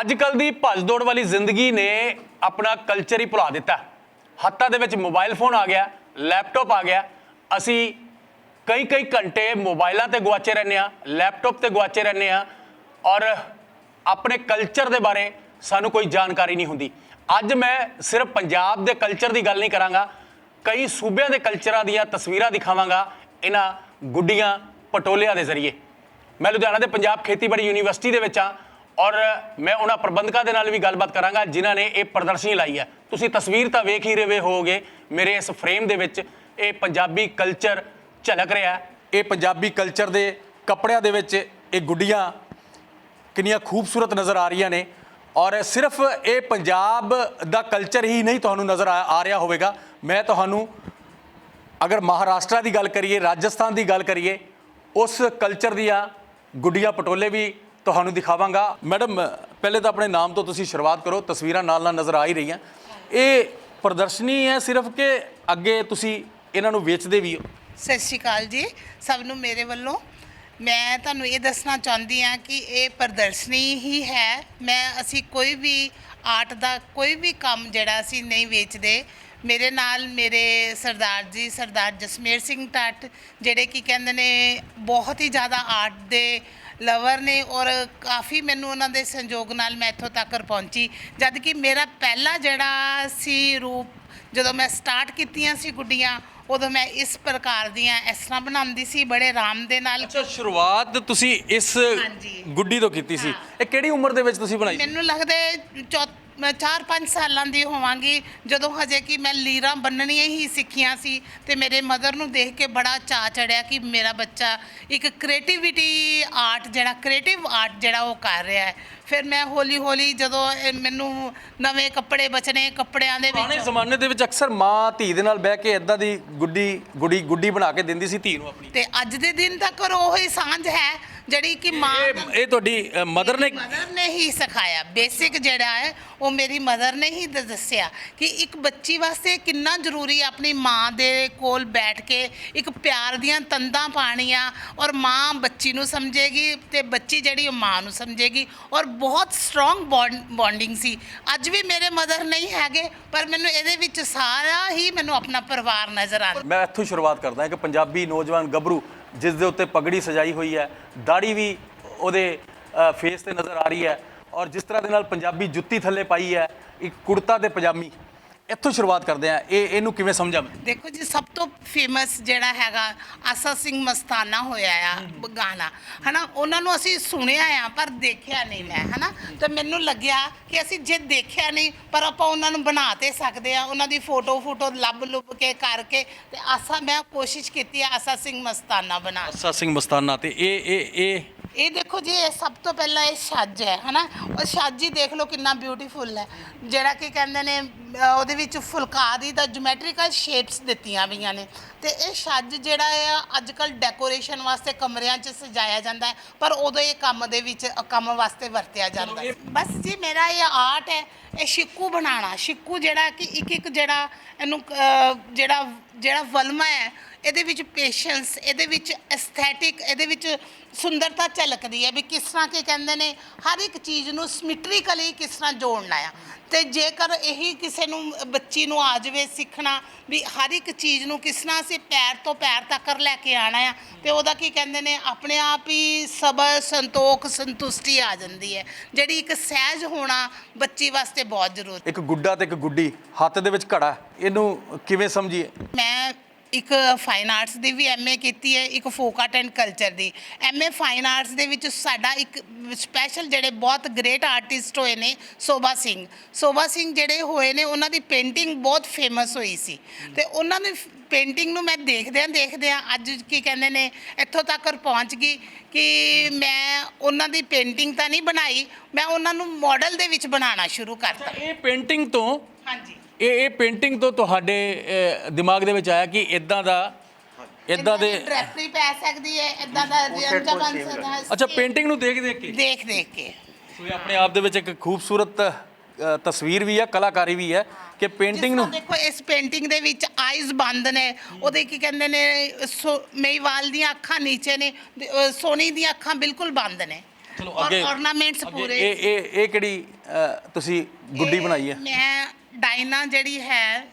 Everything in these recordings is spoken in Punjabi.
ਅੱਜ ਕੱਲ ਦੀ ਭੱਜ ਦੌੜ ਵਾਲੀ ਜ਼ਿੰਦਗੀ ਨੇ ਆਪਣਾ ਕਲਚਰ ਹੀ ਭੁਲਾ ਦਿੱਤਾ। ਹੱਥਾਂ ਦੇ ਵਿੱਚ ਮੋਬਾਈਲ ਫੋਨ ਆ ਗਿਆ ਲੈਪਟਾਪ ਆ ਗਿਆ। ਅਸੀਂ ਕਈ ਕਈ ਘੰਟੇ ਮੋਬਾਈਲਾਂ ਤੇ ਗੁਆਚੇ ਰਹਿੰਦੇ ਆ ਲੈਪਟਾਪ ਤੇ ਗੁਆਚੇ ਰਹਿੰਦੇ ਆ ਔਰ ਆਪਣੇ ਕਲਚਰ ਦੇ ਬਾਰੇ ਸਾਨੂੰ ਕੋਈ ਜਾਣਕਾਰੀ ਨਹੀਂ ਹੁੰਦੀ। ਅੱਜ ਮੈਂ ਸਿਰਫ ਪੰਜਾਬ ਦੇ ਕਲਚਰ ਦੀ ਗੱਲ ਨਹੀਂ ਕਰਾਂਗਾ, ਕਈ ਸੂਬਿਆਂ ਦੇ ਕਲਚਰਾਂ ਦੀਆਂ ਤਸਵੀਰਾਂ ਦਿਖਾਵਾਂਗਾ, ਇਹਨਾਂ ਗੁੱਡੀਆਂ ਪਟੋਲਿਆਂ ਦੇ ਜ਼ਰੀਏ। ਮੈਂ ਲੁਧਿਆਣਾ ਦੇ ਪੰਜਾਬ ਖੇਤੀਬਾੜੀ ਯੂਨੀਵਰਸਿਟੀ ਦੇ ਵਿੱਚ ਆ ਔਰ ਮੈਂ ਉਹਨਾਂ ਪ੍ਰਬੰਧਕਾਂ ਦੇ ਨਾਲ ਵੀ ਗੱਲਬਾਤ ਕਰਾਂਗਾ, ਜਿਨ੍ਹਾਂ ਨੇ ਇਹ ਪ੍ਰਦਰਸ਼ਨੀ ਲਾਈ ਹੈ। ਤੁਸੀਂ ਤਸਵੀਰ ਤਾਂ ਵੇਖ ਹੀ ਰਹੇ ਹੋਗੇ, ਮੇਰੇ ਇਸ ਫਰੇਮ ਦੇ ਵਿੱਚ ਇਹ ਪੰਜਾਬੀ ਕਲਚਰ ਝਲਕ ਰਿਹਾ ਹੈ। ਇਹ ਪੰਜਾਬੀ ਕਲਚਰ ਦੇ ਕੱਪੜਿਆਂ ਦੇ ਵਿੱਚ ਇਹ ਗੁੱਡੀਆਂ ਕਿੰਨੀਆਂ ਖੂਬਸੂਰਤ ਨਜ਼ਰ ਆ ਰਹੀਆਂ ਨੇ। ਔਰ ਸਿਰਫ ਇਹ ਪੰਜਾਬ ਦਾ ਕਲਚਰ ਹੀ ਨਹੀਂ ਤੁਹਾਨੂੰ ਨਜ਼ਰ ਆ ਆ ਰਿਹਾ ਹੋਵੇਗਾ। ਮੈਂ ਤੁਹਾਨੂੰ ਅਗਰ ਮਹਾਰਾਸ਼ਟਰ ਦੀ ਗੱਲ ਕਰੀਏ, ਰਾਜਸਥਾਨ ਦੀ ਗੱਲ ਕਰੀਏ, ਉਸ ਕਲਚਰ ਦੀਆਂ ਗੁੱਡੀਆਂ ਪਟੋਲੇ ਵੀ ਤੁਹਾਨੂੰ ਦਿਖਾਵਾਂਗਾ। ਮੈਡਮ ਪਹਿਲੇ ਤਾਂ ਆਪਣੇ ਨਾਮ ਤੋਂ ਤੁਸੀਂ ਸ਼ੁਰੂਆਤ ਕਰੋ ਤਸਵੀਰਾਂ ਨਾਲ ਨਾਲ ਨਜ਼ਰ ਆ ਹੀ ਰਹੀਆਂ। ਇਹ ਪ੍ਰਦਰਸ਼ਨੀ ਹੈ ਸਿਰਫ ਕਿ ਅੱਗੇ ਤੁਸੀਂ ਇਹਨਾਂ ਨੂੰ ਵੇਚਦੇ ਵੀ ਹੋ? ਸਤਿ ਸ਼੍ਰੀ ਅਕਾਲ ਜੀ ਸਭ ਨੂੰ ਮੇਰੇ ਵੱਲੋਂ। ਮੈਂ ਤੁਹਾਨੂੰ ਇਹ ਦੱਸਣਾ ਚਾਹੁੰਦੀ ਹਾਂ ਕਿ ਇਹ ਪ੍ਰਦਰਸ਼ਨੀ ਹੀ ਹੈ। ਮੈਂ ਅਸੀਂ ਕੋਈ ਵੀ ਆਰਟ ਦਾ ਕੋਈ ਵੀ ਕੰਮ ਜਿਹੜਾ ਅਸੀਂ ਨਹੀਂ ਵੇਚਦੇ। ਮੇਰੇ ਨਾਲ ਮੇਰੇ ਸਰਦਾਰ ਜੀ ਸਰਦਾਰ ਜਸਮੇਰ ਸਿੰਘ ਟੱਟ ਜਿਹੜੇ ਕੀ ਕਹਿੰਦੇ ਨੇ ਬਹੁਤ ਹੀ ਜ਼ਿਆਦਾ ਆਰਟ ਦੇ ਲਵਰ ਨੇ ਔਰ ਕਾਫੀ ਮੈਨੂੰ ਉਹਨਾਂ ਦੇ ਸੰਯੋਗ ਨਾਲ ਮੈਂ ਇੱਥੋਂ ਤੱਕ ਪਹੁੰਚੀ ਜਦ ਕਿ ਮੇਰਾ ਪਹਿਲਾ ਜਿਹੜਾ ਸੀ ਰੂਪ ਜਦੋਂ ਮੈਂ ਸਟਾਰਟ ਕੀਤੀਆਂ ਸੀ ਗੁੱਡੀਆਂ ਉਦੋਂ ਮੈਂ ਇਸ ਪ੍ਰਕਾਰ ਦੀਆਂ ਇਸ ਤਰ੍ਹਾਂ ਬਣਾਉਂਦੀ ਸੀ ਬੜੇ ਆਰਾਮ ਦੇ ਨਾਲ ਅੱਛਾ ਸ਼ੁਰੂਆਤ ਤੁਸੀਂ ਇਸ ਹਾਂਜੀ। ਗੁੱਡੀ ਤੋਂ ਕੀਤੀ ਸੀ। ਇਹ ਕਿਹੜੀ ਉਮਰ ਦੇ ਵਿੱਚ ਤੁਸੀਂ ਬਣਾਈ ਮੈਨੂੰ ਲੱਗਦਾ ਹੈ ਚੌ- ਮੈਂ 4-5 ਸਾਲਾਂ ਦੀ ਹੋਵਾਂਗੀ ਜਦੋਂ ਹਜੇ ਕਿ ਮੈਂ ਲੀਰਾਂ ਬੰਨਣੀਆਂ ਹੀ ਸਿੱਖੀਆਂ ਸੀ ਤੇ ਮੇਰੇ ਮਦਰ ਨੂੰ ਦੇਖ ਕੇ ਬੜਾ ਚਾਅ ਚੜਿਆ ਕਿ ਮੇਰਾ ਬੱਚਾ ਇੱਕ ਕ੍ਰੀਏਟੀਵਿਟੀ ਆਰਟ ਜਿਹੜਾ ਕ੍ਰੀਏਟਿਵ ਆਰਟ ਜਿਹੜਾ ਉਹ ਕਰ ਰਿਹਾ ਹੈ। ਫਿਰ ਮੈਂ ਹੌਲੀ ਹੌਲੀ ਜਦੋਂ ਮੈਨੂੰ ਨਵੇਂ ਕੱਪੜੇ ਬਚਨੇ ਕੱਪੜਿਆਂ ਦੇ ਪੁਰਾਣੇ ਵਿੱਚ ਜ਼ਮਾਨੇ ਦੇ ਵਿੱਚ ਅਕਸਰ ਮਾਂ ਧੀ ਦੇ ਨਾਲ ਬਹਿ ਕੇ ਇਦਾਂ ਦੀ ਗੁੱਡੀ ਗੁੱਡੀ ਗੁੱਡੀ ਬਣਾ ਕੇ ਦਿੰਦੀ ਸੀ ਧੀ ਨੂੰ ਆਪਣੀ। ਤੇ ਅੱਜ ਦੇ ਦਿਨ ਤੱਕ ਉਹ ਹੀ ਸਾਂਝ ਹੈ ਜਿਹੜੀ ਕਿ ਮਾਂ ਇਹ ਇਹ ਤੁਹਾਡੀ ਮਦਰ ਨੇ ਮਦਰ ਨੇ ਹੀ ਸਿਖਾਇਆ। ਬੇਸਿਕ ਜਿਹੜਾ ਹੈ ਉਹ ਮੇਰੀ ਮਦਰ ਨੇ ਹੀ ਦੱਸਿਆ ਕਿ ਇੱਕ ਬੱਚੀ ਵਾਸਤੇ ਕਿੰਨਾ ਜ਼ਰੂਰੀ ਹੈ ਆਪਣੀ ਮਾਂ ਦੇ ਕੋਲ ਬੈਠ ਕੇ ਇੱਕ ਪਿਆਰ ਦੀਆਂ ਤੰਦਾਂ ਪਾਣੀਆਂ ਔਰ ਮਾਂ ਬੱਚੀ ਨੂੰ ਸਮਝੇਗੀ ਤੇ ਬੱਚੀ ਜਿਹੜੀ ਉਹ ਮਾਂ ਨੂੰ ਸਮਝੇਗੀ ਔਰ ਬਹੁਤ ਸਟਰੋਂਗ ਬੌਂਡਿੰਗ ਸੀ। ਅੱਜ ਵੀ ਮੇਰੇ ਮਦਰ ਨਹੀਂ ਹੈਗੇ ਪਰ ਮੈਨੂੰ ਇਹਦੇ ਵਿੱਚ ਸਾਰਾ ਹੀ ਮੈਨੂੰ ਆਪਣਾ ਪਰਿਵਾਰ ਨਜ਼ਰ ਆਉਂਦਾ। ਮੈਂ ਇੱਥੋਂ ਸ਼ੁਰੂਆਤ ਕਰਦਾ ਹਾਂ ਕਿ ਪੰਜਾਬੀ ਨੌਜਵਾਨ ਗੱਭਰੂ ਜਿਸ ਦੇ ਉੱਤੇ ਪਗੜੀ ਸਜਾਈ ਹੋਈ ਹੈ ਦਾੜੀ ਵੀ ਉਹਦੇ ਫੇਸ ਤੇ ਨਜ਼ਰ ਆ ਰਹੀ ਹੈ ਔਰ ਜਿਸ ਤਰ੍ਹਾਂ ਦੇ ਨਾਲ ਪੰਜਾਬੀ ਜੁੱਤੀ ਥੱਲੇ ਪਾਈ ਹੈ, ਇੱਕ ਕੁੜਤਾ ਤੇ ਪਜਾਮੀ ਇੱਥੋਂ ਸ਼ੁਰੂਆਤ ਕਰਦੇ ਹਾਂ ਇਹ ਇਹਨੂੰ ਕਿਵੇਂ ਸਮਝਾਂ ਮੈਂ? ਦੇਖੋ ਜੀ ਸਭ ਤੋਂ ਫੇਮਸ ਜਿਹੜਾ ਹੈਗਾ ਆਸਾ ਸਿੰਘ ਮਸਤਾਨਾ ਹੋਇਆ ਆ ਗਾਣਾ। ਹਨਾ ਉਹਨਾਂ ਨੂੰ ਅਸੀਂ ਸੁਣਿਆ ਆ ਪਰ ਦੇਖਿਆ ਨਹੀਂ ਮੈਂ ਹਨਾ। ਤੇ ਮੈਨੂੰ ਲੱਗਿਆ ਕਿ ਅਸੀਂ ਜੇ ਦੇਖਿਆ ਨਹੀਂ ਪਰ ਆਪਾਂ ਉਹਨਾਂ ਨੂੰ ਬਣਾ ਤੇ ਸਕਦੇ ਆ ਉਹਨਾਂ ਦੀ ਫੋਟੋ ਫੋਟੋ ਲੱਭ ਲੁੱਭ ਕੇ ਕਰਕੇ। ਤੇ ਆਸਾ ਮੈਂ ਕੋਸ਼ਿਸ਼ ਕੀਤੀ ਆ ਆਸਾ ਸਿੰਘ ਮਸਤਾਨਾ ਬਣਾ। ਅਸਾ ਸਿੰਘ ਮਸਤਾਨਾ ਤੇ ਇਹ ਇਹ ਇਹ ਇਹ ਦੇਖੋ ਜੀ ਇਹ ਸਭ ਤੋਂ ਪਹਿਲਾਂ ਇਹ ਛੱਜ ਹੈ ਹਨਾ? ਉਹ ਛੱਜ ਹੀ ਦੇਖ ਲਓ ਕਿੰਨਾ ਬਿਊਟੀਫੁਲ ਹੈ। ਜਿਹੜਾ ਕਿ ਕਹਿੰਦੇ ਨੇ ਅਹ ਉਹਦੇ ਵਿੱਚ ਫੁਲਕਾਰੀ ਦਾ ਜਿਓਮੈਟ੍ਰੀਕਲ ਸ਼ੇਪਸ ਦਿੱਤੀਆਂ ਪਈਆਂ ਨੇ। ਤੇ ਇਹ ਛੱਜ ਜਿਹੜਾ ਹੈ ਅੱਜ ਕੱਲ ਡੈਕੋਰੇਸ਼ਨ ਵਾਸਤੇ ਕਮਰਿਆਂ 'ਚ ਸਜਾਇਆ ਜਾਂਦਾ ਹੈ ਪਰ ਉਦੋਂ ਇਹ ਕੰਮ ਦੇ ਵਿੱਚ ਕੰਮ ਵਾਸਤੇ ਵਰਤਿਆ ਜਾਂਦਾ ਹੈ। ਬਸ ਜੀ ਮੇਰਾ ਇਹ ਆਰਟ ਹੈ ਇਹ ਸ਼ਿੱਕੂ ਬਣਾਉਣਾ, ਸ਼ਿੱਕੂ ਜਿਹੜਾ ਕਿ ਇੱਕ ਇੱਕ ਜਿਹੜਾ ਇਹਨੂੰ ਜਿਹੜਾ ਜਿਹੜਾ ਵਲਮਾ ਹੈ, ਇਹਦੇ ਵਿੱਚ ਪੇਸ਼ੈਂਸ ਇਹਦੇ ਵਿੱਚ ਐਸਥੈਟਿਕ ਇਹਦੇ ਵਿੱਚ ਸੁੰਦਰਤਾ ਝਲਕਦੀ ਹੈ ਵੀ ਕਿਸ ਤਰ੍ਹਾਂ ਕੀ ਕਹਿੰਦੇ ਨੇ, ਹਰ ਇੱਕ ਚੀਜ਼ ਨੂੰ ਸਿਮੈਟ੍ਰੀਕਲੀ ਕਿਸ ਤਰ੍ਹਾਂ ਜੋੜਨਾ ਆ। ਤੇ ਜੇਕਰ ਇਹੀ ਕਿਸੇ ਨੂੰ ਬੱਚੀ ਨੂੰ ਆ ਜਾਵੇ ਸਿੱਖਣਾ ਵੀ ਹਰ ਇੱਕ ਚੀਜ਼ ਨੂੰ ਕਿਸ ਤਰ੍ਹਾਂ ਅਸੀਂ ਪੈਰ ਤੋਂ ਪੈਰ ਤੱਕ ਲੈ ਕੇ ਆਣਾ ਆ ਤੇ ਉਹਦਾ ਕੀ ਕਹਿੰਦੇ ਨੇ ਆਪਣੇ ਆਪ ਹੀ ਸਬਰ ਸੰਤੋਖ ਸੰਤੁਸ਼ਟੀ ਆ ਜਾਂਦੀ ਹੈ। ਜਿਹੜੀ ਇੱਕ ਸਹਿਜ ਹੋਣਾ ਬੱਚੀ ਵਾਸਤੇ ਬਹੁਤ ਜ਼ਰੂਰੀ ਇੱਕ ਗੁੱਡਾ ਤੇ ਇੱਕ ਗੁੱਡੀ ਹੱਥ ਦੇ ਵਿੱਚ ਘੜਾ ਇਹਨੂੰ ਕਿਵੇਂ ਸਮਝੀਏ? ਮੈਂ ਇੱਕ ਫਾਈਨ ਆਰਟਸ ਦੀ ਵੀ ਐਮਏ ਕੀਤੀ ਹੈ ਇੱਕ ਫੋਕ ਆਰਟ ਐਂਡ ਕਲਚਰ ਦੀ। ਐਮਏ ਫਾਈਨ ਆਰਟਸ ਦੇ ਵਿੱਚ ਸਾਡਾ ਇੱਕ ਸਪੈਸ਼ਲ ਜਿਹੜੇ ਬਹੁਤ ਗ੍ਰੇਟ ਆਰਟਿਸਟ ਹੋਏ ਨੇ ਸੋਭਾ ਸਿੰਘ। ਸੋਭਾ ਸਿੰਘ ਜਿਹੜੇ ਹੋਏ ਨੇ ਉਹਨਾਂ ਦੀ ਪੇਂਟਿੰਗ ਬਹੁਤ ਫੇਮਸ ਹੋਈ ਸੀ। ਤੇ ਉਹਨਾਂ ਦੀ ਪੇਂਟਿੰਗ ਨੂੰ ਮੈਂ ਦੇਖਦਿਆਂ ਦੇਖਦਿਆਂ ਅੱਜ ਕੀ ਕਹਿੰਦੇ ਨੇ ਇੱਥੋਂ ਤੱਕ ਪਹੁੰਚ ਗਈ ਕਿ ਮੈਂ ਉਹਨਾਂ ਦੀ ਪੇਂਟਿੰਗ ਤਾਂ ਨਹੀਂ ਬਣਾਈ ਮੈਂ ਉਹਨਾਂ ਨੂੰ ਮਾਡਲ ਦੇ ਵਿੱਚ ਬਣਾਉਣਾ ਸ਼ੁਰੂ ਕਰਤਾ। ਇਹ ਪੇਂਟਿੰਗ ਤੋਂ ਹਾਂਜੀ। ਇਹ ਇਹ ਪੇਂਟਿੰਗ ਤੋਂ ਤੁਹਾਡੇ ਅਹ, ਦਿਮਾਗ ਦੇ ਵਿੱਚ ਆਇਆ ਕਿ ਇਦਾਂ ਦਾ ਇਦਾਂ ਦੇ ਡਰੈਪਰੀ ਪੈ ਸਕਦੀ ਹੈ ਇਦਾਂ ਦਾ ਜੰਜਾ ਬਣ ਸਕਦਾ ਹੈ। ਅੱਛਾ ਪੇਂਟਿੰਗ ਨੂੰ ਦੇਖ ਦੇਖ ਕੇ? ਦੇਖ ਦੇਖ ਕੇ। ਸੋ ਇਹ ਆਪਣੇ ਆਪ ਦੇ ਵਿੱਚ ਇੱਕ ਖੂਬਸੂਰਤ ਅ, ਤਸਵੀਰ ਵੀ ਹੈ ਕਲਾਕਾਰੀ ਵੀ ਹੈ। ਕਿ ਪੇਂਟਿੰਗ ਨੂੰ ਦੇਖੋ ਇਸ ਪੇਂਟਿੰਗ ਦੇ ਵਿੱਚ ਆਈਜ਼ ਬੰਦ ਨੇ। ਉਹਦੇ ਕੀ ਕਹਿੰਦੇ ਨੇ ਸੋ- ਮੇਵਾਲ ਦੀਆਂ ਅੱਖਾਂ ਨੀਚੇ ਨੇ ਤੇ, ਸੋਨੀ ਦੀਆਂ ਅੱਖਾਂ ਬਿਲਕੁਲ ਬੰਦ ਨੇ। ਚਲੋ ਔਰ ਅੱਗੇ ornaments ਅੱਗੇ ਪੂਰੇ ਇਹ ਇਹ ਇਹ ਕਿਹੜੀ ਅ, ਤੁਸੀਂ ਗੁੱਡੀ ਬਣਾਈ ਹੈ? ਮੈਂ ਡਾਇਨਾ ਜਿਹੜੀ ਹੈ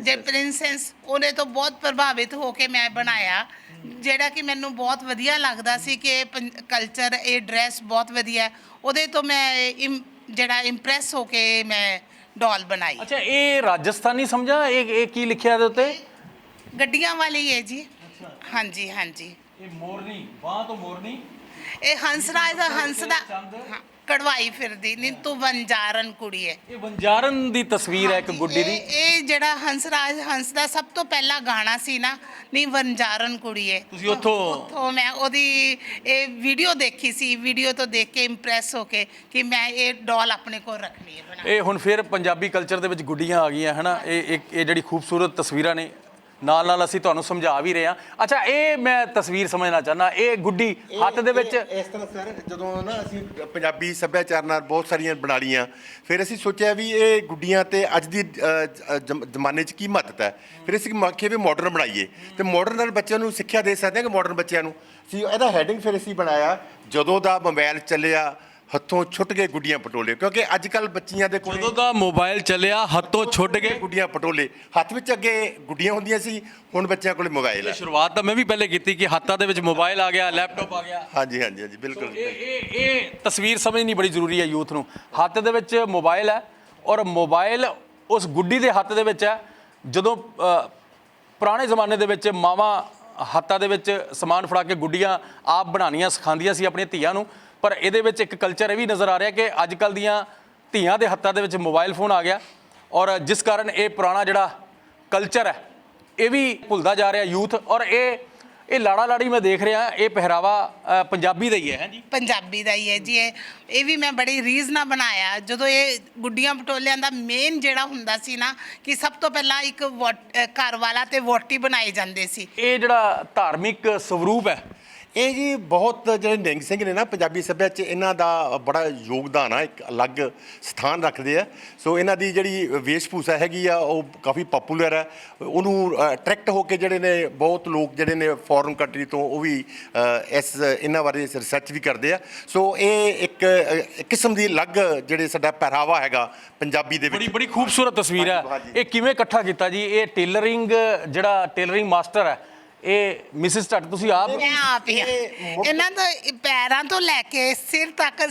ਜੇ ਪ੍ਰਿੰਸੈਸ ਉਹਨੇ ਤੋਂ ਬਹੁਤ ਪ੍ਰਭਾਵਿਤ ਹੋ ਕੇ ਮੈਂ ਬਣਾਇਆ। ਜਿਹੜਾ ਕਿ ਮੈਨੂੰ ਬਹੁਤ ਵਧੀਆ ਲੱਗਦਾ ਸੀ ਕਿ ਕਲਚਰ ਇਹ ਡਰੈਸ ਬਹੁਤ ਵਧੀਆ ਹੈ। ਉਹਦੇ ਤੋਂ ਮੈਂ ਇਮ- ਜਿਹੜਾ ਇੰਪ੍ਰੈਸ ਹੋ ਕੇ ਮੈਂ ਡਾਲ ਬਣਾਈ। ਅੱਛਾ ਇਹ ਰਾਜਸਥਾਨੀ ਸਮਝਾ? ਇਹ ਇਹ ਕੀ ਲਿਖਿਆ ਇਹਦੇ ਉੱਤੇ? ਗੱਡੀਆਂ ਵਾਲੀ ਹੈ ਜੀ। ਹਾਂਜੀ ਹਾਂਜੀ। ਇਹ ਮੋਰਨੀ ਬਾਹ ਤੋਂ ਮੋਰਨੀ? ਇਹ ਹੰਸਰਾਜ ਦਾ ਹੰਸ ਦਾ ਹਾਂ, ਕੜਵਾਈ ਫਿਰਦੀ ਨੀ ਤੂੰ ਵੰਜਾਰਨ ਕੁੜੀ ਹੈ ਇਹ ਵੰਜਾਰਨ ਦੀ ਤਸਵੀਰ ਹੈ ਇੱਕ ਗੁੱਡੀ ਦੀ। ਇਹ ਇਹ ਜਿਹੜਾ ਹੰਸਰਾਜ ਹੰਸ ਦਾ ਸਭ ਤੋਂ ਪਹਿਲਾ ਗਾਣਾ ਸੀ ਨਾ ਨੀ ਵੰਜਾਰਨ ਕੁੜੀਏ ਤੁਸੀਂ ਉੱਥੋਂ ਉੱਥੋਂ ਮੈਂ ਉਹਦੀ ਇਹ ਵੀਡੀਓ ਦੇਖੀ ਸੀ ਵੀਡੀਓ ਤੋਂ ਦੇਖ ਕੇ ਇੰਪ੍ਰੈਸ ਹੋ ਕੇ ਕਿ ਮੈਂ ਇਹ ਡਾਲ ਆਪਣੇ ਕੋਲ ਰੱਖਣੀ ਹੈ ਬਣਾ ਇਹ ਹੁਣ ਫਿਰ ਪੰਜਾਬੀ ਕਲਚਰ ਦੇ ਵਿੱਚ ਗੁੱਡੀਆਂ ਆ ਗਈਆਂ ਹਨਾ? ਇਹ ਇੱਕ ਇਹ ਜਿਹੜੀ ਖੂਬਸੂਰਤ ਤਸਵੀਰਾਂ ਨੇ ਨਾਲ ਨਾਲ ਅਸੀਂ ਤੁਹਾਨੂੰ ਸਮਝਾ ਵੀ ਰਹੇ ਹਾਂ। ਅੱਛਾ ਇਹ ਮੈਂ ਤਸਵੀਰ ਸਮਝਣਾ ਚਾਹਨਾ ਇਹ ਗੁੱਡੀ ਹੱਥ ਦੇ ਵਿੱਚ ਇਸ ਤਰ੍ਹਾਂ ਸਰ ਜਦੋਂ ਨਾ ਅਸੀਂ ਪੰਜਾਬੀ ਸੱਭਿਆਚਾਰ ਨਾਲ ਬਹੁਤ ਸਾਰੀਆਂ ਬਣਾ ਲੀਆਂ ਫਿਰ ਅਸੀਂ ਸੋਚਿਆ ਵੀ ਇਹ ਗੁੱਡੀਆਂ ਤੇ ਅੱਜ ਦੀ ਜ਼ਮਾਨੇ 'ਚ ਕੀ ਮਹੱਤਤਾ ਹੈ? ਫਿਰ ਅਸੀਂ ਆਖਿਆ ਵੀ ਮਾਡਰਨ ਬਣਾਈਏ। ਤੇ ਮਾਡਰਨ ਨਾਲ ਬੱਚਿਆਂ ਨੂੰ ਸਿੱਖਿਆ ਦੇ ਸਕਦੇ ਹਾਂ ਕਿ ਮਾਡਰਨ ਬੱਚਿਆਂ ਨੂੰ? ਅਸੀਂ ਇਹਦਾ ਹੈਡਿੰਗ ਫਿਰ ਅਸੀਂ ਬਣਾਇਆ ਜਦੋਂ ਦਾ ਮੋਬਾਈਲ ਚੱਲਿਆ ਹੱਥੋਂ ਛੁੱਟ ਗਏ ਗੁੱਡੀਆਂ ਪਟੋਲੇ ਕਿਉਂਕਿ ਅੱਜ ਕੱਲ ਬੱਚੀਆਂ ਦੇ ਕੋਲ ਜਦੋਂ ਦਾ ਮੋਬਾਈਲ ਚੱਲਿਆ ਹੱਥੋਂ ਛੁੱਟ ਗਏ ਗੁੱਡੀਆਂ ਪਟੋਲੇ। ਹੱਥ ਵਿੱਚ ਅੱਗੇ ਗੁੱਡੀਆਂ ਹੁੰਦੀਆਂ ਸੀ ਹੁਣ ਬੱਚਿਆਂ ਕੋਲ ਮੋਬਾਈਲ ਹੈ ਸ਼ੁਰੂਆਤ ਤਾਂ ਮੈਂ ਵੀ ਪਹਿਲੇ ਕੀਤੀ ਕਿ ਹੱਥਾਂ ਦੇ ਵਿੱਚ ਮੋਬਾਈਲ ਆ ਗਿਆ ਲੈਪਟਾਪ ਆ ਗਿਆ। ਹਾਂਜੀ ਹਾਂਜੀ ਹਾਂਜੀ ਬਿਲਕੁਲ ਇਹ ਇਹ ਇਹ ਤਸਵੀਰ ਸਮਝਣੀ ਬੜੀ ਜ਼ਰੂਰੀ ਹੈ ਯੂਥ ਨੂੰ। ਹੱਥ ਦੇ ਵਿੱਚ ਮੋਬਾਈਲ ਹੈ ਔਰ ਮੋਬਾਈਲ ਉਸ ਗੁੱਡੀ ਦੇ ਹੱਥ ਦੇ ਵਿੱਚ ਹੈ। ਜਦੋਂ ਪੁਰਾਣੇ ਜ਼ਮਾਨੇ ਦੇ ਵਿੱਚ ਮਾਵਾਂ ਹੱਥਾਂ ਦੇ ਵਿੱਚ ਸਮਾਨ ਫੜਾ ਕੇ ਗੁੱਡੀਆਂ ਆਪ ਬਣਾਉਣੀਆਂ ਸਿਖਾਉਂਦੀਆਂ ਸੀ ਆਪਣੀਆਂ ਧੀਆਂ ਨੂੰ ਪਰ ਇਹਦੇ ਵਿੱਚ ਇੱਕ ਕਲਚਰ ਇਹ ਵੀ ਨਜ਼ਰ ਆ ਰਿਹਾ ਕਿ ਅੱਜ ਕੱਲ ਦੀਆਂ ਧੀਆਂ ਦੇ ਹੱਥਾਂ ਦੇ ਵਿੱਚ ਮੋਬਾਈਲ ਫੋਨ ਆ ਗਿਆ ਔਰ ਜਿਸ ਕਾਰਨ ਇਹ ਪੁਰਾਣਾ ਜਿਹੜਾ ਕਲਚਰ ਹੈ ਇਹ ਵੀ ਭੁੱਲਦਾ ਜਾ ਰਿਹਾ ਯੂਥ ਔਰ ਇਹ ਇਹ ਲਾੜਾ ਲਾੜੀ ਮੈਂ ਦੇਖ ਰਿਹਾ ਇਹ ਪਹਿਰਾਵਾ ਪੰਜਾਬੀ ਦਾ ਹੀ ਹੈ ਹੈਂ ਜੀ ਪੰਜਾਬੀ ਦਾ ਹੀ ਹੈ ਜੀ ਇਹ ਇਹ ਵੀ ਮੈਂ ਬੜੀ ਰੀਜ਼ ਨਾਲ ਬਣਾਇਆ। ਜਦੋਂ ਇਹ ਗੁੱਡੀਆਂ ਪਟੋਲਿਆਂ ਦਾ ਮੇਨ ਜਿਹੜਾ ਹੁੰਦਾ ਸੀ ਨਾ ਕਿ ਸਭ ਤੋਂ ਪਹਿਲਾਂ ਇੱਕ ਘਰ ਵਾਲਾ ਤੇ ਵੋਟੀ ਬਣਾਏ ਜਾਂਦੇ ਸੀ। ਇਹ ਜਿਹੜਾ ਧਾਰਮਿਕ ਸਵਰੂਪ ਹੈ ਇਹ ਜੀ ਬਹੁਤ ਜਿਹੜੇ ਨਿਹੰਗ ਸਿੰਘ ਨੇ ਨਾ ਪੰਜਾਬੀ ਸੱਭਿਆਚਾਰ 'ਚ ਇਹਨਾਂ ਦਾ ਬੜਾ ਯੋਗਦਾਨ ਆ ਇੱਕ ਅਲੱਗ ਸਥਾਨ ਰੱਖਦੇ ਆ। ਸੋ ਇਹਨਾਂ ਦੀ ਜਿਹੜੀ ਵੇਸ਼ਭੂਸ਼ਾ ਹੈਗੀ ਆ ਉਹ ਕਾਫੀ ਪਪੂਲਰ ਹੈ ਉਹਨੂੰ ਅਟਰੈਕਟ ਹੋ ਕੇ ਜਿਹੜੇ ਨੇ ਬਹੁਤ ਲੋਕ ਜਿਹੜੇ ਨੇ ਫੋਰਨ ਕੰਟਰੀ ਤੋਂ ਉਹ ਵੀ ਇਸ ਇਹਨਾਂ ਬਾਰੇ ਰਿਸਰਚ ਵੀ ਕਰਦੇ ਆ। ਸੋ ਇਹ ਇੱਕ ਕਿਸਮ ਦੀ ਅਲੱਗ ਜਿਹੜੇ ਸਾਡਾ ਪਹਿਰਾਵਾ ਹੈਗਾ ਪੰਜਾਬੀ ਦੇ ਬੜੀ ਵਿੱਚ। ਬੜੀ ਖੂਬਸੂਰਤ ਤਸਵੀਰ ਹੈ। ਇਹ ਕਿਵੇਂ ਇਕੱਠਾ ਕੀਤਾ ਜੀ? ਇਹ ਟੇਲਰਿੰਗ ਜਿਹੜਾ ਟੇਲਰਿੰਗ ਮਾਸਟਰ ਹੈ ਇਹ ਮਿਸਿਸ ਟੱਟ ਤੁਸੀਂ ਆਪ ਮੈਂ ਆਪ ਹੀ ਇਹਨਾਂ ਤੋਂ ਪੈਰਾਂ ਤੋਂ ਲੈ ਕੇ ਸਿਰ ਤੱਕ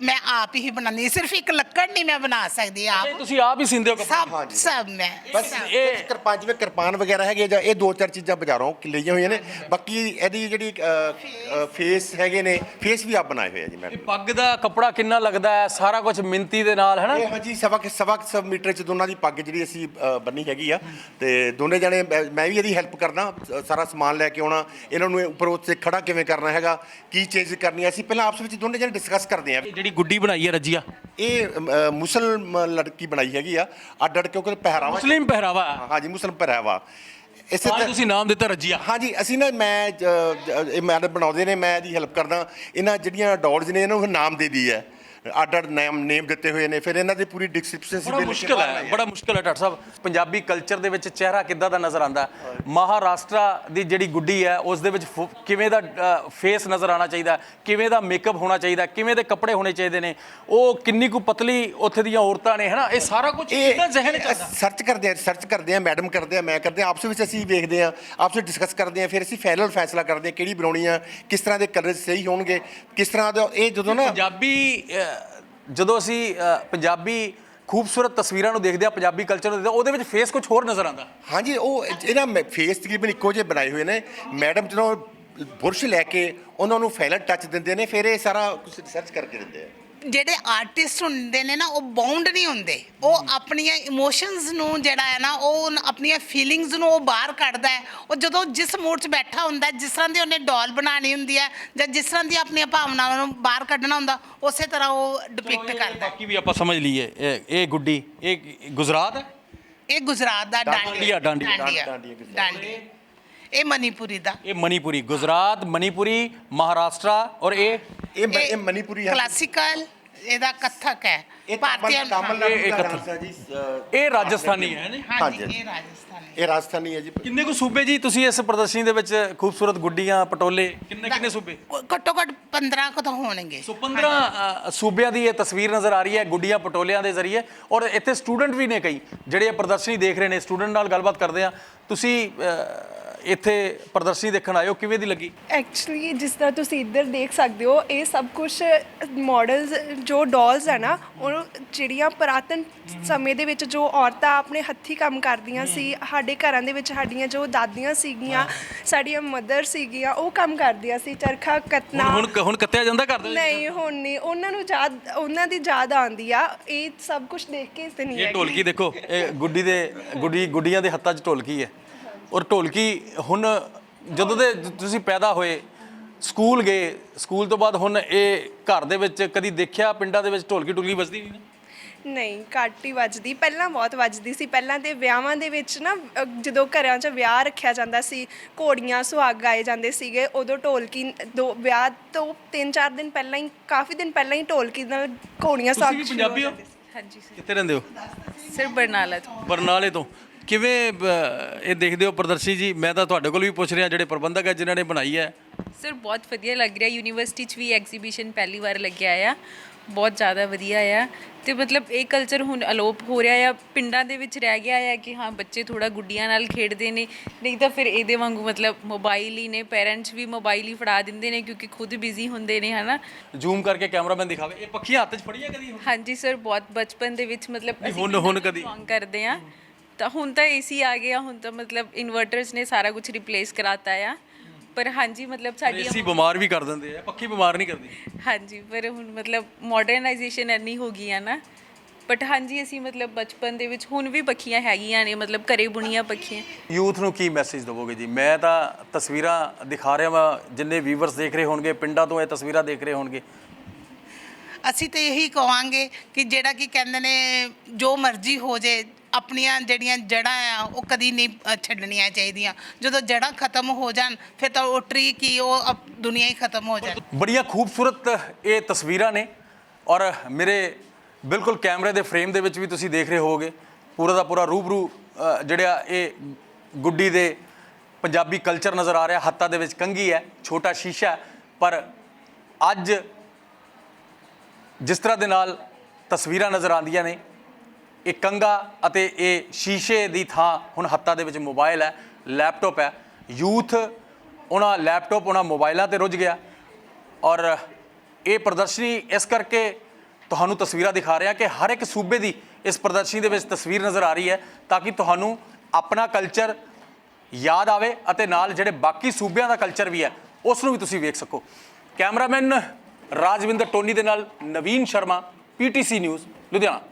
ਮੈਂ ਆਪ ਹੀ ਬਣਾਉਂਦੀ ਸਿਰਫ ਇੱਕ ਲੱਕੜ ਨਹੀਂ ਮੈਂ ਬਣਾ ਸਕਦੀ ਇਹ ਆਪ ਤੁਸੀਂ ਆਪ ਹੀ ਸਿੰਦੇ ਹੋ ਕੱਪੜੇ? ਸਭ ਹਾਂਜੀ। ਸਭ ਮੈਂ। ਬਸ ਸਭ। ਇਹ ਕਿਰਪਾਨ ਜਿਵੇਂ ਕਿਰਪਾਨ ਵਗੈਰਾ ਹੈਗੇ ਜਾਂ ਇਹ ਦੋ ਚਾਰ ਚੀਜ਼ਾਂ ਬਾਜ਼ਾਰੋਂ ਕਿ ਲਈਆਂ ਹੋਈਆਂ ਨੇ। ਬਾਕੀ ਇਹਦੀ ਜਿਹੜੀ ਫੇਸ ਹੈਗੇ ਨੇ ਫੇਸ ਵੀ ਆਪ ਬਣਾਏ ਹੋਏ ਆ ਜੀ ਇਹ ਮੈਡਮ ਪੱਗ ਦਾ ਕੱਪੜਾ ਕਿੰਨਾ ਲੱਗਦਾ ਹੈ? ਸਾਰਾ ਕੁਝ ਮਿੰਤੀ ਦੇ ਨਾਲ ਹੈ ਨਾ? ਇਹ ਹਾਂਜੀ ਸਵਾ ਕੁ- ਸਵਾ ਕੁ ਸੌ ਮੀਟਰ ਚ ਦੋਨਾਂ ਦੀ ਪੱਗ ਜਿਹੜੀ ਅਸੀਂ ਅ, ਬੰਨੀ ਹੈਗੀ ਆ। ਤੇ ਦੋਨੇ ਜਣੇ ਮੈਂ ਮੈਂ ਵੀ ਇਹਦੀ ਹੈਲਪ ਕਰਦਾ ਅ, ਸਾਰਾ ਸਮਾਨ ਲੈ ਕੇ ਆਉਣਾ। ਇਹਨਾਂ ਨੂੰ ਉੱਪਰ ਉੱਤੇ ਖੜਾ ਕਿਵੇਂ ਕਰਨਾ ਹੈਗਾ ਕੀ ਚੇਂਜ ਕਰਨੀ ਹੈ ਅਸੀਂ ਪਹਿਲਾਂ ਆਪਸ ਵਿੱਚ ਦੋਨੇ ਜਣੇ ਡਿਸਕਸ ਕਰਦੇ ਆ। ਇਹ ਜਿਹੜੀ ਗੁੱਡੀ ਬਣਾਈ ਹੈ ਰੱਜੀਆ। ਇਹ ਅ, ਮੁਸਲਮ ਲੜਕੀ ਬਣਾਈ ਹੈਗੀ ਆ। ਅੱਡ ਅੱਡ ਕਿਉਂਕਿ ਪਹਿਰਾਵਾ ਮੁਸਲਿਮ ਪਹਿਰਾਵਾ। ਹੈ ਹਾਂਜੀ ਮੁਸਲਮ ਪਹਿਰਾਵਾ। ਇਸੇ ਤਰ੍ਹਾਂ ਤੁਸੀਂ ਨਾਮ ਦਿੱਤਾ ਰੱਜੀਆ। ਹਾਂਜੀ ਅਸੀਂ ਨਾ ਮੈਂ ਜ- ਜ- ਇਹ ਮੈਡਮ ਬਣਾਉਂਦੇ ਨੇ ਮੈਂ ਇਹਦੀ ਹੈਲਪ ਕਰਦਾ। ਇਹਨਾਂ ਜਿਹੜੀਆਂ ਡੌਲਸ ਨੇ ਇਹਨਾਂ ਨੂੰ ਨਾਮ ਦੇ ਦੀ ਹੈ ਅੱਡ ਅੱਡ ਨਾਮ ਨੇਮ ਦਿੱਤੇ ਹੋਏ ਨੇ ਫਿਰ ਇਹਨਾਂ ਦੀ ਪੂਰੀ ਡਿਸਕ੍ਰਿਪਸ਼ਨ ਬੜਾ ਮੁਸ਼ਕਲ ਹੈ ਬੜਾ ਮੁਸ਼ਕਲ ਹੈ ਡਾਕਟਰ ਸਾਹਿਬ। ਪੰਜਾਬੀ ਕਲਚਰ ਦੇ ਵਿੱਚ ਚਿਹਰਾ ਕਿੱਦਾਂ ਦਾ ਨਜ਼ਰ ਆਉਂਦਾ? ਮਹਾਰਾਸ਼ਟਰਾ ਦੀ ਜਿਹੜੀ ਗੁੱਡੀ ਹੈ ਉਸ ਦੇ ਵਿੱਚ ਕਿਵੇਂ ਦਾ ਫੇਸ ਨਜ਼ਰ ਆਉਣਾ ਚਾਹੀਦਾ? ਕਿਵੇਂ ਦਾ ਮੇਕਅਪ ਹੋਣਾ ਚਾਹੀਦਾ? ਕਿਵੇਂ ਦੇ ਕੱਪੜੇ ਹੋਣੇ ਚਾਹੀਦੇ ਨੇ? ਉਹ ਕਿੰਨੀ ਕੁ ਪਤਲੀ ਉੱਥੇ ਦੀਆਂ ਔਰਤਾਂ ਨੇ ਹਨਾ? ਇਹ ਸਾਰਾ ਕੁਝ ਕਿੱਦਾਂ ਜ਼ਿਹਨ ਚ ਸਰਚ ਕਰਦੇ ਆ ਸਰਚ ਕਰਦੇ ਆ ਮੈਡਮ ਕਰਦੇ ਆ ਮੈਂ ਕਰਦੇ ਆ ਆਪਸ ਵਿੱਚ ਅਸੀਂ ਵੇਖਦੇ ਆ ਆਪਸ ਵਿੱਚ ਡਿਸਕਸ ਕਰਦੇ ਆ ਫਿਰ ਅਸੀਂ ਫਾਈਨਲ ਫੈਸਲਾ ਕਰਦੇ ਆ ਕਿਹੜੀ ਬਣਾਉਣੀ ਆ ਕਿਸ ਤਰ੍ਹਾਂ ਦੇ ਕਲਰ ਸਹੀ ਹੋਣਗੇ ਕਿਸ ਤਰ੍ਹਾਂ ਦਾ ਇਹ ਜਦੋਂ ਨਾ ਪੰਜਾਬੀ ਜਦੋਂ ਅਸੀਂ ਪੰਜਾਬੀ ਖੂਬਸੂਰਤ ਤਸਵੀਰਾਂ ਨੂੰ ਦੇਖਦੇ ਆ ਪੰਜਾਬੀ ਕਲਚਰ ਨੂੰ ਦੇਖਦੇ ਹਾਂ, ਉਹਦੇ ਵਿੱਚ ਫੇਸ ਕੁਝ ਹੋਰ ਨਜ਼ਰ ਆਉਂਦਾ। ਹਾਂਜੀ, ਉਹ ਇਹਨਾਂ ਫੇਸ ਤਕਰੀਬਨ ਇੱਕੋ ਜਿਹੇ ਬਣਾਏ ਹੋਏ ਨੇ। ਮੈਡਮ ਜਦੋਂ ਬੁਰਸ਼ ਲੈ ਕੇ ਉਹਨਾਂ ਨੂੰ ਫਾਈਨਲ ਟੱਚ ਦਿੰਦੇ ਨੇ, ਫਿਰ ਇਹ ਸਾਰਾ ਕੁਝ ਰਿਸਰਚ ਕਰਕੇ ਦਿੰਦੇ ਆ। ਜਿਹੜੇ ਆਰਟਿਸਟ ਹੁੰਦੇ ਨੇ ਨਾ ਉਹ ਬਾਉਂਡ ਨਹੀਂ ਹੁੰਦੇ। ਉਹ ਆਪਣੀਆਂ ਇਮੋਸ਼ਨਸ ਨੂੰ ਜਿਹੜਾ ਹੈ ਨਾ ਉਹ ਆਪਣੀਆਂ ਫੀਲਿੰਗਸ ਨੂੰ ਉਹ ਬਾਹਰ ਕੱਢਦਾ ਹੈ। ਉਹ ਜਦੋਂ ਜਿਸ ਮੂਡ 'ਚ ਬੈਠਾ ਹੁੰਦਾ ਹੈ, ਜਿਸ ਤਰ੍ਹਾਂ ਦੀ ਉਹਨੇ ਡਾਲ ਬਣਾਉਣੀ ਹੁੰਦੀ ਹੈ ਜਾਂ ਜਿਸ ਤਰ੍ਹਾਂ ਦੀ ਆਪਣੀਆਂ ਭਾਵਨਾਵਾਂ ਨੂੰ ਬਾਹਰ ਕੱਢਣਾ ਹੁੰਦਾ ਉਸੇ ਤਰ੍ਹਾਂ ਉਹ ਡਿਪਿਕਟ ਕਰਦਾ ਹੈ। ਬਾਕੀ ਵੀ ਆਪਾਂ ਸਮਝ ਲਈਏ। ਇਹ ਇਹ ਗੁੱਡੀ ਇਹ ਗੁਜਰਾਤ ਹੈ? ਇਹ ਗੁਜਰਾਤ ਦਾ ਡਾਂਡੀਆ, ਡਾਂਡੀਆ। ਡਾਂਡੀਆ ਡਾਂਡੀਆ, ਗੁਜਰਾਤ। ਡਾਂਡੀਆ। ਇਹ ਮਨੀਪੁਰੀ ਦਾ। ਇਹ ਮਨੀਪੁਰੀ ਗੁਜਰਾਤ ਮਨੀਪੁਰੀ ਮਹਾਰਾਸ਼ਟਰਾ ਔਰ ਇਹ ਇਹ ਮ- ਇਹ ਮਨੀਪੁਰੀ ਹੈ। ਕਲਾਸੀਕਲ ਇਹਦਾ ਕੱਥਕ ਹੈ ਇਹ ਭਾਰਤੀ ਤਾਮਿਲ ਇਹ ਦਾ ਕਥਕ। ਡਾਂਸ ਹੈ ਜੀ ਅ, ਇਹ ਰਾਜਸਥਾਨੀ ਹੈ ਨੀ ਹਾਂਜੀ ਹਾਂਜੀ। ਇਹ ਰਾਜਸਥਾਨੀ ਇਹ ਰਾਜਸਥਾਨੀ ਹੈ ਜੀ। ਕਿੰਨੇ ਕੁ ਸੂਬੇ ਜੀ ਤੁਸੀਂ ਇਸ ਪ੍ਰਦਰਸ਼ਨੀ ਦੇ ਵਿੱਚ ਖੂਬਸੂਰਤ ਗੁੱਡੀਆਂ ਪਟੋਲੇ ਕਿੰਨੇ ਕਿੰਨੇ ਸੂਬੇ? ਘੱਟੋ ਘੱਟ 15 ਕੁ ਤਾਂ ਹੋਣਗੇ। ਸੋ 15 ਅ, ਸੂਬਿਆਂ ਦੀ ਇਹ ਤਸਵੀਰ ਨਜ਼ਰ ਆ ਰਹੀ ਹੈ ਗੁੱਡੀਆਂ ਪਟੋਲਿਆਂ ਦੇ ਜ਼ਰੀਏ। ਔਰ ਇੱਥੇ ਸਟੂਡੈਂਟ ਵੀ ਨੇ ਕਈ ਜਿਹੜੇ ਇਹ ਪ੍ਰਦਰਸ਼ਨੀ ਦੇਖ ਰਹੇ ਨੇ ਸਟੂਡੈਂਟ ਨਾਲ ਗੱਲਬਾਤ ਕਰਦੇ ਆ। ਤੁਸੀਂ ਅ, ਇੱਥੇ ਪ੍ਰਦਰਸ਼ਨੀ ਦੇਖਣ ਆਏ ਹੋ? ਕਿਵੇਂ ਦੀ ਲੱਗੀ? ਐਕਚੁਅਲੀ ਜਿਸ ਤਰ੍ਹਾਂ ਤੁਸੀਂ ਇੱਧਰ ਦੇਖ ਸਕਦੇ ਹੋ ਇਹ ਸਭ ਕੁਝ ਮਾਡਲਸ ਜੋ ਡਾਲਸ ਹੈ ਨਾ ਉਹ ਜਿਹੜੀਆਂ ਪੁਰਾਤਨ ਸਮੇਂ ਦੇ ਵਿੱਚ ਜੋ ਔਰਤਾਂ ਆਪਣੇ ਹੱਥੀ ਕੰਮ ਕਰਦੀਆਂ ਸੀ ਸਾਡੇ ਘਰਾਂ ਦੇ ਵਿੱਚ ਸਾਡੀਆਂ ਜੋ ਦਾਦੀਆਂ ਸੀਗੀਆਂ ਸਾਡੀਆਂ ਮਦਰ ਸੀਗੀਆਂ ਉਹ ਕੰਮ ਕਰਦੀਆਂ ਸੀ ਚਰਖਾ ਕੱਤਣਾ। ਹੁਣ ਹੁਣ ਕੱਤਿਆ ਜਾਂਦਾ ਘਰ ਦੇ ਵਿੱਚ? ਨਹੀਂ ਹੁਣ ਨਹੀਂ। ਉਹਨਾਂ ਨੂੰ ਯਾਦ ਉਹਨਾਂ ਦੀ ਯਾਦ ਆਉਂਦੀ ਆ। ਇਹ ਸਭ ਕੁਝ ਦੇਖ ਕੇ ਇਸ ਤੇ ਨਹੀਂ ਇਹ ਢੋਲਕੀ ਦੇਖੋ ਇਹ ਗੁੱਡੀ ਦੇ ਗੁੱਡੀ ਗੁੱਡੀਆਂ ਦੇ ਹੱਥਾਂ 'ਚ ਢੋਲਕੀ ਹੈ। ਔਰ ਢੋਲਕੀ ਹੁਣ ਜਦੋਂ ਦੇ ਤੁਸੀਂ ਪੈਦਾ ਹੋਏ ਸਕੂਲ ਗਏ ਸਕੂਲ ਤੋਂ ਬਾਅਦ ਹੁਣ ਇਹ ਘਰ ਦੇ ਵਿੱਚ ਕਦੀ ਦੇਖਿਆ ਪਿੰਡਾਂ ਦੇ ਵਿੱਚ ਢੋਲਕੀ ਢੁਲਕੀ ਵੱਜਦੀ ਨਹੀਂ? ਨਾ ਨਹੀਂ ਘੱਟ ਹੀ ਵੱਜਦੀ ਪਹਿਲਾਂ ਬਹੁਤ ਵੱਜਦੀ ਸੀ। ਪਹਿਲਾਂ ਤੇ ਵਿਆਹਾਂ ਦੇ ਵਿੱਚ ਨਾ ਅ, ਜਦੋਂ ਘਰਾਂ 'ਚ ਵਿਆਹ ਰੱਖਿਆ ਜਾਂਦਾ ਸੀ ਘੋੜੀਆਂ ਸੁਹਾਗ ਗਾਏ ਜਾਂਦੇ ਸੀਗੇ ਉਦੋਂ ਢੋਲਕੀ ਦੋ ਵਿਆਹ ਤੋਂ 3-4 ਦਿਨ ਪਹਿਲਾਂ ਹੀ ਕਾਫੀ ਦਿਨ ਪਹਿਲਾਂ ਹੀ ਢੋਲਕੀ ਨਾਲ ਘੋੜੀਆਂ ਸੁਹਾਗ ਤੁਸੀਂ ਵੀ ਸ਼ੁਰੂ ਹੋ ਪੰਜਾਬੀ ਹੋ? ਜਾਂਦੇ ਸੀ। ਹਾਂਜੀ ਸਰ। ਕਿੱਥੇ ਰਹਿੰਦੇ ਹੋ? ਸਿਰ ਬਰਨਾਲਾ ਤੋਂ। ਬਰਨਾਲੇ ਤੋਂ। ਕਿਵੇਂ ਇਹ ਦੇਖਦੇ ਹੋ ਪ੍ਰਦਰਸ਼ਨੀ ਜੀ? ਮੈਂ ਤਾਂ ਤੁਹਾਡੇ ਕੋਲ ਵੀ ਪੁੱਛ ਰਿਹਾ ਜਿਹੜੇ ਪ੍ਰਬੰਧਕ ਹੈ ਜਿਨ੍ਹਾਂ ਨੇ ਬਣਾਈ ਹੈ। ਸਰ ਬਹੁਤ ਵਧੀਆ ਲੱਗ ਰਿਹਾ। ਯੂਨੀਵਰਸਿਟੀ 'ਚ ਵੀ ਐਗਜ਼ੀਬਿਸ਼ਨ ਪਹਿਲੀ ਵਾਰ ਲੱਗਿਆ ਆ। ਬਹੁਤ ਜ਼ਿਆਦਾ ਵਧੀਆ ਆ। ਤੇ ਮਤਲਬ ਇਹ ਕਲਚਰ ਹੁਣ ਅਲੋਪ ਹੋ ਰਿਹਾ ਆ। ਪਿੰਡਾਂ ਦੇ ਵਿੱਚ ਰਹਿ ਗਿਆ ਆ ਕਿ ਹਾਂ ਬੱਚੇ ਥੋੜਾ ਗੁੱਡੀਆਂ ਨਾਲ ਖੇਡਦੇ ਨੇ। ਨਹੀਂ ਤਾਂ ਫਿਰ ਇਹਦੇ ਵਾਂਗੂ ਮਤਲਬ ਮੋਬਾਈਲ ਹੀ ਨੇ। ਪੇਰੈਂਟਸ ਵੀ ਮੋਬਾਈਲ ਹੀ ਫੜਾ ਦਿੰਦੇ ਨੇ ਕਿਉਂਕਿ ਖੁਦ ਬਿਜ਼ੀ ਹੁੰਦੇ ਨੇ ਹਨਾ? ਜ਼ੂਮ ਕਰਕੇ ਕੈਮਰਾਮੈਨ ਦਿਖਾਵੇ। ਇਹ ਪੱਖੀਆਂ ਹੱਥ 'ਚ ਫੜੀਆਂ ਕਦੀ ਹਾਂਜੀ ਸਰ ਬਹੁਤ ਬਚਪਨ ਦੇ ਵਿੱਚ ਮਤਲਬ ਹੁਣ- ਹੁਣ ਕਦੀ? ਕਰਦੇ ਆ। ਤਾਂ ਹੁਣ ਤਾਂ ਏਸੀ ਆ ਗਿਆ ਹੁਣ ਤਾਂ ਮਤਲਬ ਇਨਵਰਟਰਸ ਨੇ ਸਾਰਾ ਕੁਝ ਰਿਪਲੇਸ ਕਰਾਤਾ ਆ। ਪਰ ਹਾਂਜੀ ਮਤਲਬ ਸਾਡੀ ਏਸੀ ਬਿਮਾਰ ਵੀ ਕਰ ਦਿੰਦੇ ਆ ਪੱਖੀ ਬਿਮਾਰ ਨਹੀਂ ਕਰਦੀ। ਹਾਂਜੀ ਪਰ ਹੁਣ ਮਤਲਬ ਮਾਡਰਨਾਈਜੇਸ਼ਨ ਇੰਨੀ ਹੋ ਗਈ ਆ ਨਾ। ਬਟ ਹਾਂਜੀ ਅਸੀਂ ਮਤਲਬ ਬਚਪਨ ਦੇ ਵਿੱਚ ਹੁਣ ਵੀ ਪੱਖੀਆਂ ਹੈਗੀਆਂ ਨੇ ਮਤਲਬ ਘਰੇ ਬੁਣੀਆਂ ਪੱਖੀਆਂ। ਯੂਥ ਨੂੰ ਕੀ ਮੈਸੇਜ ਦਵੋਗੇ ਜੀ? ਮੈਂ ਤਾਂ ਤਸਵੀਰਾਂ ਦਿਖਾ ਰਿਹਾ ਵਾਂ ਜਿੰਨੇ ਵੀਵਰਸ ਦੇਖ ਰਹੇ ਹੋਣਗੇ ਪਿੰਡਾਂ ਤੋਂ ਇਹ ਤਸਵੀਰਾਂ ਦੇਖ ਰਹੇ ਹੋਣਗੇ। ਅਸੀਂ ਤੇ ਇਹੀ ਕਵਾਂਗੇ ਕਿ ਜਿਹੜਾ ਕਿ ਕਹਿੰਦੇ ਨੇ ਜੋ ਮਰਜ਼ੀ ਹੋ ਜੇ ਆਪਣੀਆਂ ਜਿਹੜੀਆਂ ਜੜ੍ਹਾਂ ਆ ਉਹ ਕਦੀ ਨਹੀਂ ਛੱਡਣੀਆਂ ਚਾਹੀਦੀਆਂ। ਜਦੋਂ ਜੜ੍ਹਾਂ ਖਤਮ ਹੋ ਜਾਣ ਫਿਰ ਤਾਂ ਉਹ ਟਰੀ ਕੀ ਉਹ ਅਪ- ਦੁਨੀਆ ਹੀ ਖਤਮ ਹੋ ਜਾਏ। ਬੜੀਆਂ ਖੂਬਸੂਰਤ ਇਹ ਤਸਵੀਰਾਂ ਨੇ। ਔਰ ਮੇਰੇ ਬਿਲਕੁਲ ਕੈਮਰੇ ਦੇ ਫਰੇਮ ਦੇ ਵਿੱਚ ਵੀ ਤੁਸੀਂ ਦੇਖ ਰਹੇ ਹੋਵੋਗੇ। ਪੂਰਾ ਦਾ ਪੂਰਾ ਰੂਬਰੂ ਅ, ਜਿਹੜਾ ਇਹ ਗੁੱਡੀ ਦੇ ਪੰਜਾਬੀ ਕਲਚਰ ਨਜ਼ਰ ਆ ਰਿਹਾ ਹੱਥਾਂ ਦੇ ਵਿੱਚ ਕੰਘੀ ਹੈ ਛੋਟਾ ਸ਼ੀਸ਼ਾ ਹੈ, ਪਰ ਅੱਜ ਜਿਸ ਤਰ੍ਹਾਂ ਦੇ ਨਾਲ ਤਸਵੀਰਾਂ ਨਜ਼ਰ ਆਉਂਦੀਆਂ ਨੇ ਇਹ ਕੰਗਾ ਅਤੇ ਇਹ ਸ਼ੀਸ਼ੇ ਦੀ ਥਾਂ ਹੁਣ ਹੱਥਾਂ ਦੇ ਵਿੱਚ ਮੋਬਾਈਲ ਹੈ, ਲੈਪਟਾਪ ਹੈ। ਯੂਥ ਉਹਨਾਂ ਲੈਪਟਾਪ, ਉਹਨਾਂ ਮੋਬਾਈਲਾਂ ਤੇ ਰੁੱਝ ਗਿਆ। ਔਰ ਇਹ ਪ੍ਰਦਰਸ਼ਨੀ ਇਸ ਕਰਕੇ ਤੁਹਾਨੂੰ ਤਸਵੀਰਾਂ ਦਿਖਾ ਰਿਹਾ ਕਿ ਹਰ ਇੱਕ ਸੂਬੇ ਦੀ ਇਸ ਪ੍ਰਦਰਸ਼ਨੀ ਦੇ ਵਿੱਚ ਤਸਵੀਰ ਨਜ਼ਰ ਆ ਰਹੀ ਹੈ ਤਾਂ ਕਿ ਤੁਹਾਨੂੰ ਆਪਣਾ ਕਲਚਰ ਯਾਦ ਆਵੇ ਅਤੇ ਨਾਲ ਜਿਹੜੇ ਬਾਕੀ ਸੂਬਿਆਂ ਦਾ ਕਲਚਰ ਵੀ ਹੈ, ਉਸ ਨੂੰ ਵੀ ਤੁਸੀਂ ਵੇਖ ਸਕੋ। ਕੈਮਰਾਮੈਨ ਰਾਜਵਿੰਦਰ ਟੋਨੀ ਦੇ ਨਾਲ ਨਵੀਨ ਸ਼ਰਮਾ, ਪੀਟੀਸੀ ਨਿਊਜ਼, ਲੁਧਿਆਣਾ।